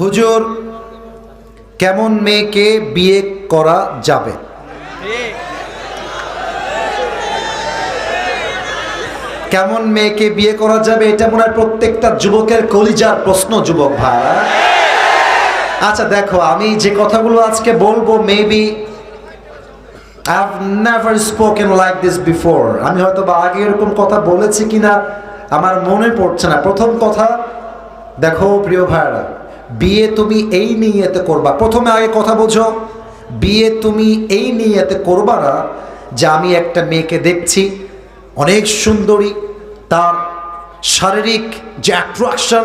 হুজুর, কেমন মেয়েকে বিয়ে করা যাবে? কেমন মেয়েকে বিয়ে করা যাবে এটা মনে হয় প্রত্যেকটা যুবকের কলিজার প্রশ্ন, যুবক ভাই। আচ্ছা দেখো, আমি যে কথাগুলো আজকে বলব maybe have spoken this before আমি হয়তো বা আগে এরকম কথা বলেছি কিনা, আমার মনে পড়ছে না। প্রথম কথা, দেখো, প্রিয় ভাইরা বিয়ে তুমি এই নিয়েতে করবা। প্রথমে আগে কথা বোঝো। বিয়ে তুমি এই নিয়েতে করবা না যে আমি একটা মেয়েকে দেখছি, অনেক সুন্দরী, তার শারীরিক যে অ্যাট্রাকশন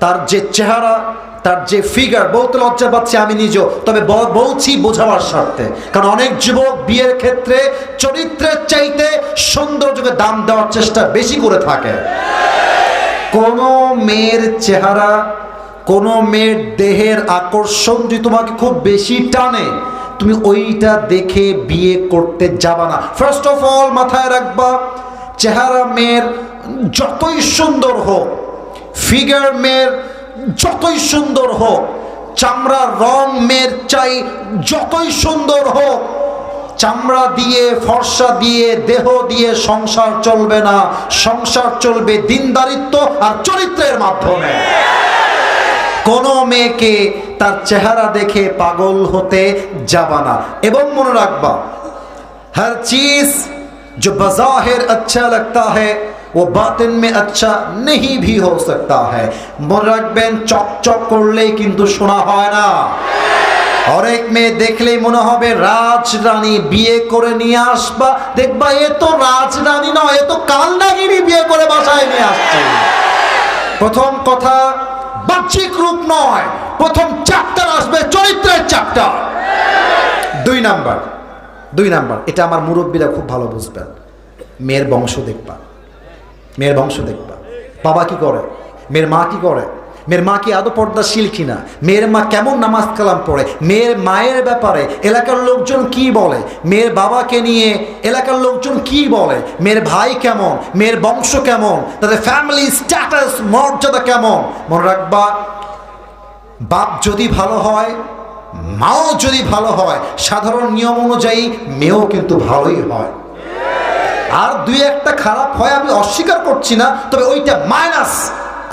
তার যে চেহারা, তার যে ফিগার বলতে লজ্জা পাচ্ছে আমি নিজেও। তবে বলছি বোঝাবার স্বার্থে। কারণ অনেক যুবক বিয়ের ক্ষেত্রে চরিত্রের চাইতে সৌন্দর্যকে দাম দেওয়ার চেষ্টা বেশি করে থাকে। কোনো মেয়ের চেহারা কোনো মেয়ের দেহের আকর্ষণ যদি তোমাকে খুব বেশি টানে, তুমি ওইটা দেখে বিয়ে করতে যাবা না। ফার্স্ট অফ অল মাথায় রাখবা, চেহারা মেয়ের যতই সুন্দর হোক ফিগার মেয়ের যতই সুন্দর হোক চামড়ার রং মেয়ের চাই যতই সুন্দর হোক, চামড়া দিয়ে, ফর্সা দিয়ে, দেহ দিয়ে সংসার চলবে না। সংসার চলবে দিনদারিত্ব আর চরিত্রের মাধ্যমে। কোনো মেয়েকে তার চেহারা দেখে পাগল হতে যাবা না এবং মনে রাখবা हर चीज जो बज़ाहिर अच्छा लगता है वो बातिन में अच्छा नहीं भी हो सकता है মনে রাখবেন চকচক করলেই কিন্তু শোনা হয় না অনেক মেয়ে দেখলেই মনে হবে রাজরানী বিয়ে করে নিয়ে আসবা দেখবা এ তো রাজরানী নয় এ তো কালনাগিরি বিয়ে করে বাসায় নিয়ে আসছে প্রথম কথা বাহ্যিক রূপ নয়। প্রথম চ্যাপ্টার আসবে, চরিত্রের চ্যাপ্টার দুই নাম্বার দুই নাম্বার, এটা আমার মুরব্বীরা খুব ভালো বুঝবেন। মেয়ের বংশ দেখবা। মেয়ের বংশ দেখবা। বাবা কি করে? মেয়ের মা কি করে? মেয়ের মা কি আদৌ পর্দাশীল কিনা? মেয়ের মা কেমন নামাজ কালাম পড়ে? মেয়ের মায়ের ব্যাপারে এলাকার লোকজন কি বলে? মেয়ের বাবাকে নিয়ে এলাকার লোকজন কি বলে? মেয়ের ভাই কেমন? মেয়ের বংশ কেমন? তাদের ফ্যামিলি স্ট্যাটাস মর্যাদা কেমন? মনে রাখবা, বাপ যদি ভালো হয়, মাও যদি ভালো হয়, সাধারণ নিয়ম অনুযায়ী মেয়েও কিন্তু ভালোই হয়। আর দুই একটা খারাপ হয় আমি অস্বীকার করছি না, তবে ওইটা মাইনাস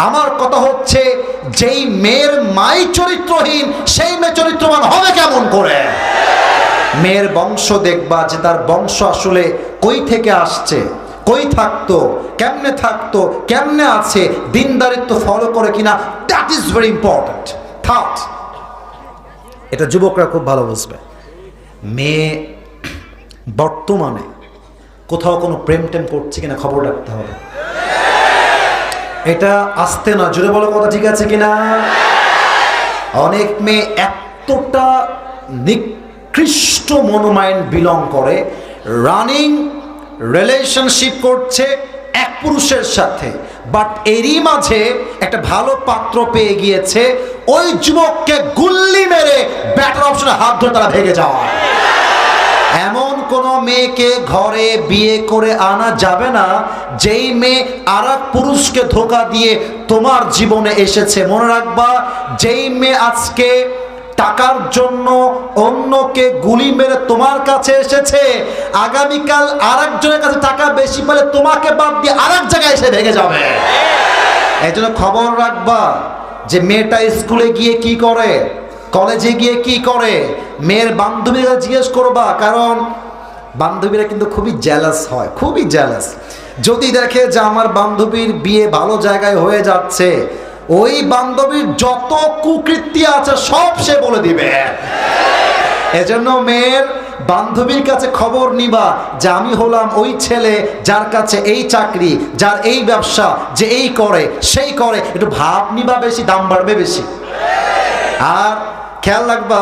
আমার কথা হচ্ছে, যেই মেয়ের মাই চরিত্রহীন, সেই মেয়ে চরিত্রবান হবে কেমন করে? মেয়ের বংশ দেখবা যে তার বংশ আসলে কই থেকে আসছে, কই থাকতো, কেমনে থাকতো, কেমনে আছে দিনদারিত্ব ফলো করে কিনা that is very important third এটা যুবকরা খুব ভালো বুঝবে। মেয়ে বর্তমানে কোথাও কোনো প্রেম টেম করছে কিনা খবর রাখতে হবে। এটা আসতে না জুড়ে বলো কথা ঠিক আছে কিনা? অনেক মেয়ে এতটা নিকৃষ্ট মনোমাইন্ড বিলং করে রানিং রিলেশনশিপ করছে এক পুরুষের সাথে। বাট এরই মাঝে একটা ভালো পাত্র পেয়ে গিয়েছে, ওই যুবককে গুল্লি মেরে ব্যাটার অপশনে হাত ধরে তারা ভেঙে যাওয়া কোন মেয়েকে ঘরে বিয়ে করে আনা যাবে না, যেই মেয়ে আর পুরুষকে ধোকা দিয়ে তোমার জীবনে এসেছে। মনে রাখবা, যেই মেয়ে আজকে টাকার জন্য অন্যকে গুলি মেরে তোমার কাছে এসেছে, আগামীকাল আর একজনের কাছে টাকা বেশি পেলে তোমাকে বাদ দিয়ে আর এক জায়গায় এসে ভেঙে যাবে। এই জন্য খবর রাখবা যে মেয়েটা স্কুলে গিয়ে কি করে, কলেজে গিয়ে কি করে, মেয়ের বান্ধবীরা জিজ্ঞেস করবা, কারণ বান্ধবীরা কিন্তু খুবই জ্যালাস হয়, খুবই জ্যালাস যদি দেখে যে আমার বান্ধবীর বিয়ে ভালো জায়গায় হয়ে যাচ্ছে, ওই বান্ধবীর যত কুকৃতি আছে, সব সে বলে দিবে। এজন্য মেয়ের বান্ধবীর কাছে খবর নিবা যে আমি হলাম ওই ছেলে যার কাছে এই চাকরি, যার এই ব্যবসা, যে এই করে, সেই করে। একটু ভাব নিবা বেশি, দাম বাড়বে বেশি। আর খেয়াল রাখবা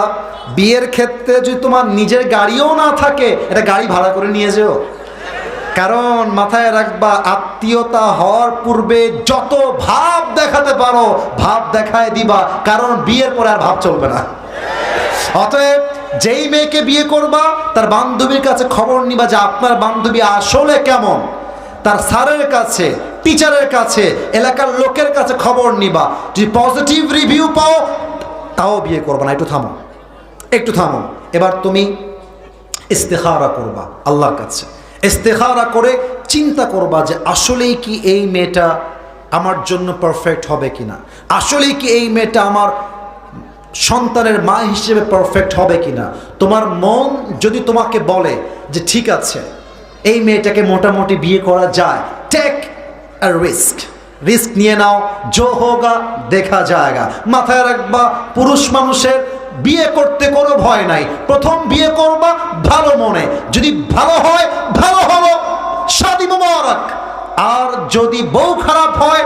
বিয়ের ক্ষেত্রে যদি তোমার নিজের গাড়িও না থাকে, এটা গাড়ি ভাড়া করে নিয়ে যেও। কারণ মাথায় রাখবা, আত্মীয়তা হওয়ার পূর্বে যত ভাব দেখাতে পারো, ভাব দেখায় দিবা, কারণ বিয়ের পরে আর ভাব চলবে না। অতএব যেই মেয়েকে বিয়ে করবা, তার বান্ধবীর কাছে খবর নিবা যে আপনার বান্ধবী আসলে কেমন। তার স্যারের কাছে, টিচারের কাছে, এলাকার লোকের কাছে খবর নিবা। যদি পজিটিভ রিভিউ পাও, তাও বিয়ে করবা না, একটু থামো। একটু থামো। এবার তুমি ইস্তেখারা করবা আল্লাহর কাছে। ইস্তেখারা করে চিন্তা করবা যে আসলেই কি এই মেয়েটা আমার জন্য পারফেক্ট হবে কিনা? আসলেই কি এই মেয়েটা আমার সন্তানের মা হিসেবে পারফেক্ট হবে কিনা? তোমার মন যদি তোমাকে বলে যে ঠিক আছে, এই মেয়েটাকে মোটামুটি বিয়ে করা যায় টেক রিস্ক রিস্ক নিয়ে নাও জো হোগা দেখা যায়গা। মাথায় রাখবা, পুরুষ মানুষের বিয়ে করতে কোনো ভয় নাই। প্রথম বিয়ে করবা, ভালো মনে। যদি ভালো হয়, ভালো হলো শাদি মুবারক। আর যদি বউ খারাপ হয়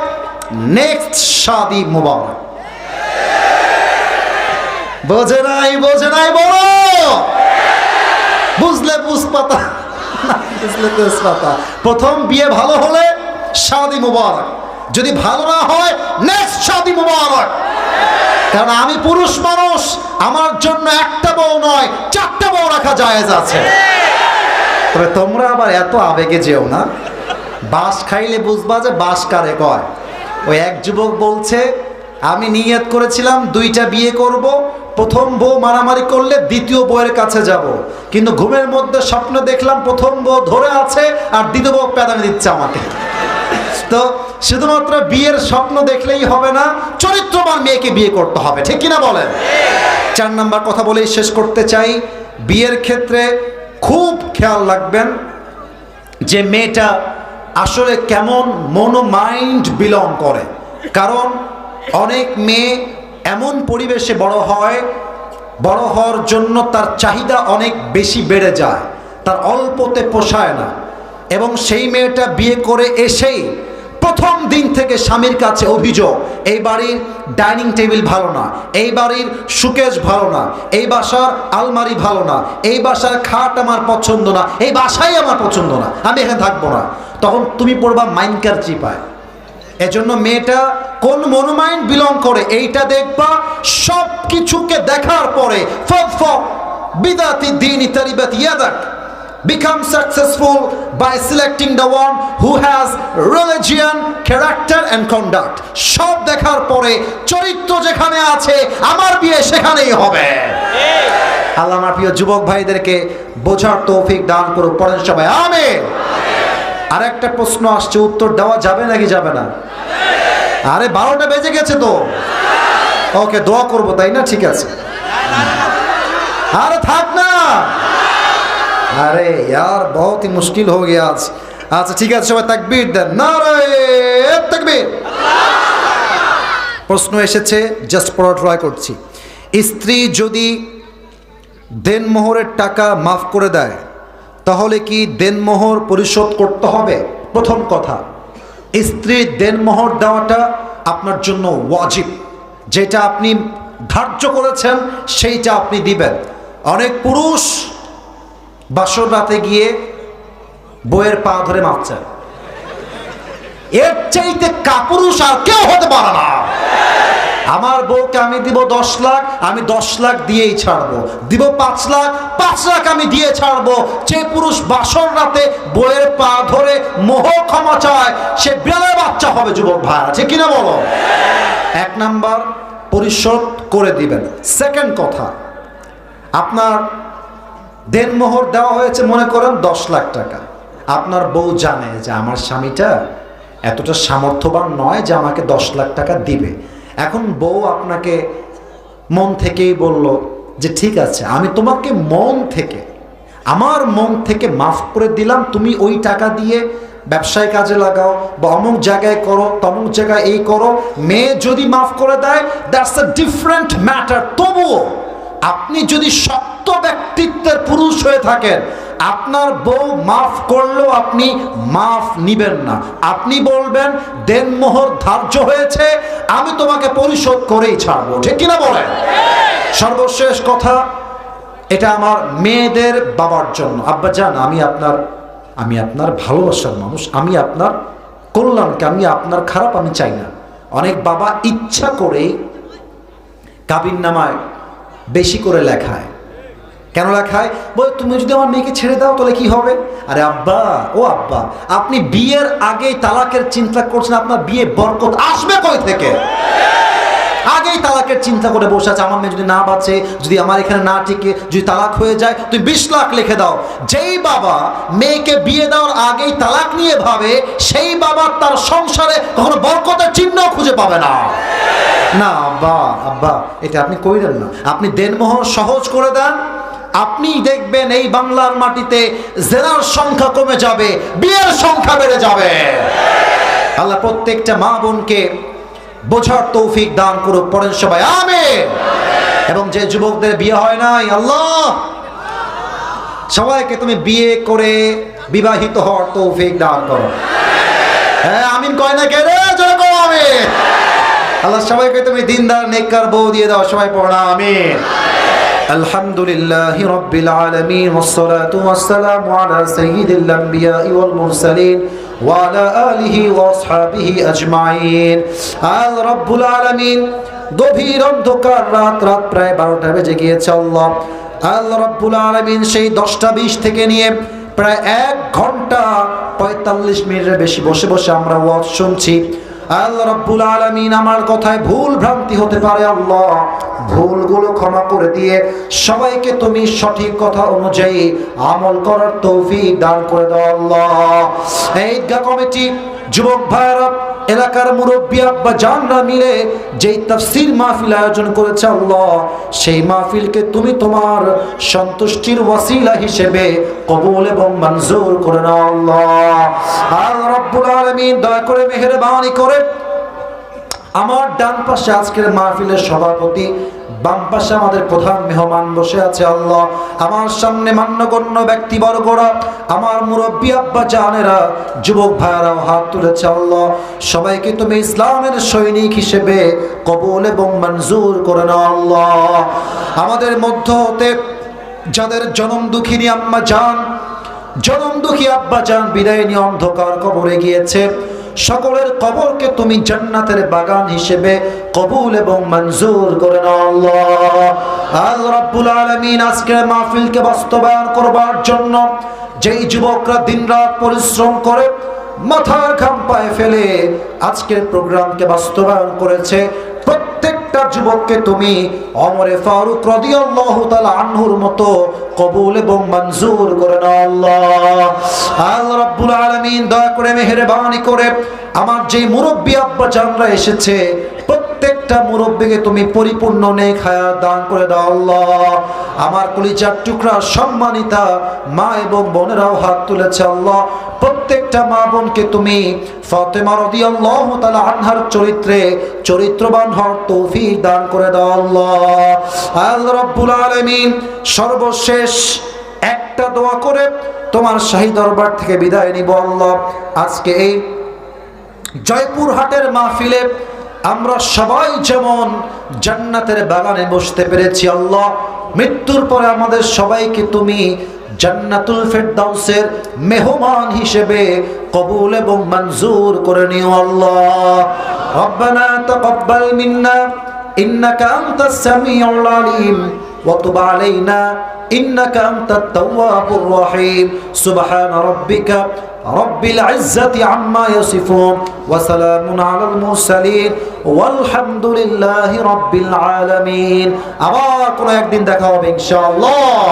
নেক্সট শাদি মুবারক। বোঝে নাই বোঝে নাই, বলো। বুঝলে বুঝপাতা বুঝলে তেজপাতা প্রথম বিয়ে ভালো হলে শাদি মুবারক। যদি ভালো না হয় নেক্সট শাদি মুবারক। কারণ আমি পুরুষ মানুষ, আমার জন্য একটা বউ নয়, চারটা বউ রাখা জায়েজ আছে। তবে তোমরা আবার এত আবেগে যেও না। বাস খাইলে বুঝবা যে বাস কারে কয়। ওই এক যুবক বলছে, আমি নিয়ত করেছিলাম দুইটা বিয়ে করব, প্রথম বউ মারামারি করলে দ্বিতীয় বউয়ের কাছে যাব। কিন্তু ঘুমের মধ্যে স্বপ্ন দেখলাম প্রথম বউ ধরে আছে আর দ্বিতীয় বউ প্যাদানি দিচ্ছে আমাকে। তো শুধুমাত্র বিয়ের স্বপ্ন দেখলেই হবে না, চরিত্রবান মেয়েকে বিয়ে করতে হবে, ঠিক কিনা বলেন? চার নাম্বার কথা বলেই শেষ করতে চাই, বিয়ের ক্ষেত্রে খুব খেয়াল রাখবেন যে মেয়েটা আসলে কেমন মনো মাইন্ড বিলং করে। কারণ অনেক মেয়ে এমন পরিবেশে বড় হয়, বড় হওয়ার জন্য তার চাহিদা অনেক বেশি বেড়ে যায়, তার অল্পতে পোষায় না। এবং সেই মেয়েটা বিয়ে করে এসেই প্রথম দিন থেকে স্বামীর কাছে অভিযোগ, এই বাড়ির ডাইনিং টেবিল ভালো না, এই বাড়ির সুকেশ ভালো না, এই বাসার আলমারি ভালো না, এই বাসার খাট আমার পছন্দ না, এই বাসাই আমার পছন্দ না, আমি এখানে থাকব না। তখন তুমি পড়বা মাইনকার চিপায়। এজন্য মেয়েটা কোন মনোমাইন্ড বিলং করে, এইটা দেখবা সব কিছুকে দেখার পরে ফব বিদাতি দিন ইতারিবাত ইয়াদাক। Become successful by selecting the one who has religion, character and conduct. সব দেখার পরে চরিত্র যেখানে আছে আমার বিয়ে সেখানেই হবে। আল্লাহ আমার প্রিয় যুবক ভাইদেরকে বোঝার তৌফিক দান করুক পড়েন সবাই আমেন। আর একটা প্রশ্ন আসছে উত্তর দেওয়া যাবে নাকি যাবে না? আরে বারোটা বেজে গেছে তো। ওকে দোয়া করব তাই না? ঠিক আছে। আরে থাক না। আরে यार बहुत ही मुश्किल हो गया आज আচ্ছা ঠিক আছে সবাই তাকবীর দেন নারায়ে তাকবীর প্রশ্ন এসেছে জাস্ট পড়া ট্রাই করছি স্ত্রী যদি দেনমোহরের টাকা মাফ করে দেয় তাহলে কি দেনমোহর পরিশোধ করতে হবে প্রথম কথা স্ত্রীর দেনমোহর দেওয়াটা আপনার জন্য ওয়াজিব যেটা আপনি ধার্য করেছেন সেইটা আপনি দিবেন অনেক পুরুষ বাসর রাতে গিয়ে বইয়ের পা ধরে মাপ চায় এর চাইতে কাপুরুষ আর কেউ হতে পারে না। আমার বউকে আমি দিব দশ লাখ, আমি দশ লাখ দিয়েই ছাড়বো। দিব পাঁচ লাখ পাঁচ লাখ আমি দিয়ে ছাড়বো। যে পুরুষ বাসর রাতে বইয়ের পা ধরে মোহ ক্ষমা চায়, সে বিড়ালের বাচ্চা হবে, যুবক ভাই আছে কিনা বলো? এক নাম্বার, পরিশোধ করে দিবেন। সেকেন্ড কথা, আপনার দেনমোহর দেওয়া হয়েছে, মনে করেন, দশ লাখ টাকা। আপনার বউ জানে যে আমার স্বামীটা এতটা সামর্থ্যবান নয় যে আমাকে দশ লাখ টাকা দিবে। এখন বউ আপনাকে মন থেকেই বলল যে, ঠিক আছে, আমি তোমাকে মন থেকে, আমার মন থেকে মাফ করে দিলাম। তুমি ওই টাকা দিয়ে ব্যবসায় কাজে লাগাও বা অমুক জায়গায় করো, তমুক জায়গায় এই করো। মেয়ে যদি মাফ করে দেয় দ্যাটস আ ডিফারেন্ট ম্যাটার তবুও আপনি যদি শক্ত ব্যক্তিত্বের পুরুষ হয়ে থাকেন, আপনার বউ মাফ করলেও আপনি মাফ নিবেন না। আপনি বলবেন দেনমোহর ধার্য হয়েছে, আমি তোমাকে পরিশোধ করেই ছাড়বো। ঠিক কিনা বলেন? সর্বশেষ কথা, এটা আমার মেয়েদের বাবার জন্য। আব্বা জান, আমি আপনার আমি আপনার ভালোবাসার মানুষ, আমি আপনার কল্যাণকে, আমি আপনার খারাপ আমি চাই না। অনেক বাবা ইচ্ছা করেই কাবিন নামায় বেশি করে লেখায়। কেন লেখায়? বল, তুমি যদি আমার মেয়েকে ছেড়ে দাও, তাহলে কি হবে? আরে আব্বা, ও আব্বা, আপনি বিয়ের আগে তালাকের চিন্তা করছেন, আপনার বিয়ে বরকত আসবে কই থেকে? তালাকের চিন্তা করে বসে আছে। আমার মেয়ে যদি না বাঁচে, যদি আমার এখানে না টিকে, যদি তালাক হয়ে যায়, তুই বিশ লাখ লিখে দাও। যেই বাবা মেয়েকে বিয়ে দেওয়ার আগেই তালাক নিয়ে ভাবে, সেই বাবা তার সংসারে কখনো বরকতের চিহ্ন খুঁজে পাবে না। না, আব্বা আব্বা, এটা আপনি কইলেন না। আপনি দেনমোহর সহজ করে দেন। আপনি দেখবেন এই বাংলার মাটিতে জেলার সংখ্যা কমে যাবে, বিয়ের সংখ্যা বেড়ে যাবে। আল্লাহ প্রত্যেকটা মা বোনকে বোঝার তৌফিক দান করুক পড়েন সবাই আমেন এবং যে যুবকদের বিয়ে হয় নাই আল্লাহ সবাইকে তুমি বিয়ে করে বিবাহিত হওয়ার তৌফিক দান করো হ্যাঁ আমিন কয় না কে রে জোরে কও আমিন আল্লাহ সবাইকে তুমি দিনদার নেককার বউ দিয়ে দাও সবাই পড়া আমিন الحمد لله رب العالمين والصلاة والسلام على سيد الأنبياء والمرسلين ওয়ালা আলিহি ওয়াসহাবিহি আজমাইন। আল রব্বুল আলামিন গভীর অন্ধকার রাত রাত প্রায় বারোটা বেজে গিয়েছে আল্লাহ। আল রব্বুল আলামিন সেই দশটা বিশ থেকে নিয়ে প্রায় এক ঘণ্টা পঁয়তাল্লিশ মিনিটের বেশি বসে বসে আমরা ওয়াজ শুনছি। আল রব্বুল আলামিন আমার কথায় ভুল ভ্রান্তি হতে পারে আল্লাহ। ভুলগুলো ক্ষমা করে দিয়ে সবাইকে তুমি সঠিক কথা অনুযায়ী আমল করার তৌফিক দান করে দাও আল্লাহ। এই ঈদগাহ কমিটি যুবক ভাইরা এলাকার মুরব্বী আব্বা জানরা মিলে যেই তাফসির মাহফিল আয়োজন করেছে আল্লাহ, সেই মাহফিলকে তুমি তোমার সন্তুষ্টির ওয়াসিলা হিসেবে কবুল এবং মঞ্জুর করে নাও আল্লাহ। আর রব্বুল আলামিন দয়া করে মেহেরবানি করে আমার ডান পাশে আজকের মাহফিলের সভাপতি, বাম পাশে আমাদের প্রধান মেহমান বসে আছে আল্লাহ। আমার সামনে মান্যগণ্য ব্যক্তিবর্গরা, আমার মুরব্বী আব্বা জানেরা, যুবক ভাইয়ারাও হাত তুলেছে আল্লাহ। সবাইকে তুমি ইসলামের সৈনিক হিসেবে কবল এবং মঞ্জুর করে নাও আল্লাহ। আমাদের মধ্য হতে যাদের জনম দুঃখিনী আম্মা জান, জনম দুঃখী আব্বা জান বিদায় নিয়ে অন্ধকার কবরে গিয়েছে। সকলের কবরকে তুমি জান্নাতের বাগান হিসেবে কবুল এবং মঞ্জুর করে রাব্বুল আলামিন আজকের মাহফিলকে বাস্তবায়ন করবার জন্য যেই যুবকরা দিনরাত পরিশ্রম করে মাথার ঘাম পায়ে ফেলে আজকের প্রোগ্রামকে বাস্তবায়ন করেছে প্রত্যেকটা যুবককে তুমি অমরে ফারুক রাদিয়াল্লাহু তাআলা আনহুর মতো কবুল এবং মঞ্জুর করে নাও আল্লাহ। আল্লাহ রাব্বুল আলামিন দয়া করে মেহেরবানি করে আমার যে মুরব্বী আব্বা জানরা এসেছে, প্রত্যেকটা মুরব্বীকে তুমি পরিপূর্ণ নেক হায়াত দান করে দাও আল্লাহ। আমার কলিজার টুকরা সম্মানিতা মা এবং বোনেরাও হাত তুলেছে আল্লাহ। প্রত্যেকটা মা বোনকে তুমি ফাতেমা রাদিয়াল্লাহু তাআলা আনহার চরিত্রে, চরিত্রবান হওয়ার তৌফিক দান করে দাও আল্লাহ। আল্লাহ রাব্বুল আলামিন সর্বশেষ একটা দোয়া করে তোমার শাহী দরবার থেকে বিদায় নিব আল্লাহ। আজকে এই জয়পুর হাটের মাহফিলে আমরা সবাই যেমন জান্নাতের বাগানে বসতে পেরেছি আল্লাহ, মৃত্যুর পরে আমাদের সবাইকে তুমি জান্নাতুল ফেরদাউসের মেহমান হিসেবে কবুল এবং মঞ্জুর করে নিও আল্লাহ রব্বানা তাকাব্বাল মিন্না ইন্নাকা আনতাস সামিউল আলিম ওয়া তুব আলাইনা إنك أنت التواب الرحيم سبحان ربك رب العزة عما يصفون وسلام على المرسلين والحمد لله رب العالمين আবার কোনো একদিন দেখা হবে ইনশাআল্লাহ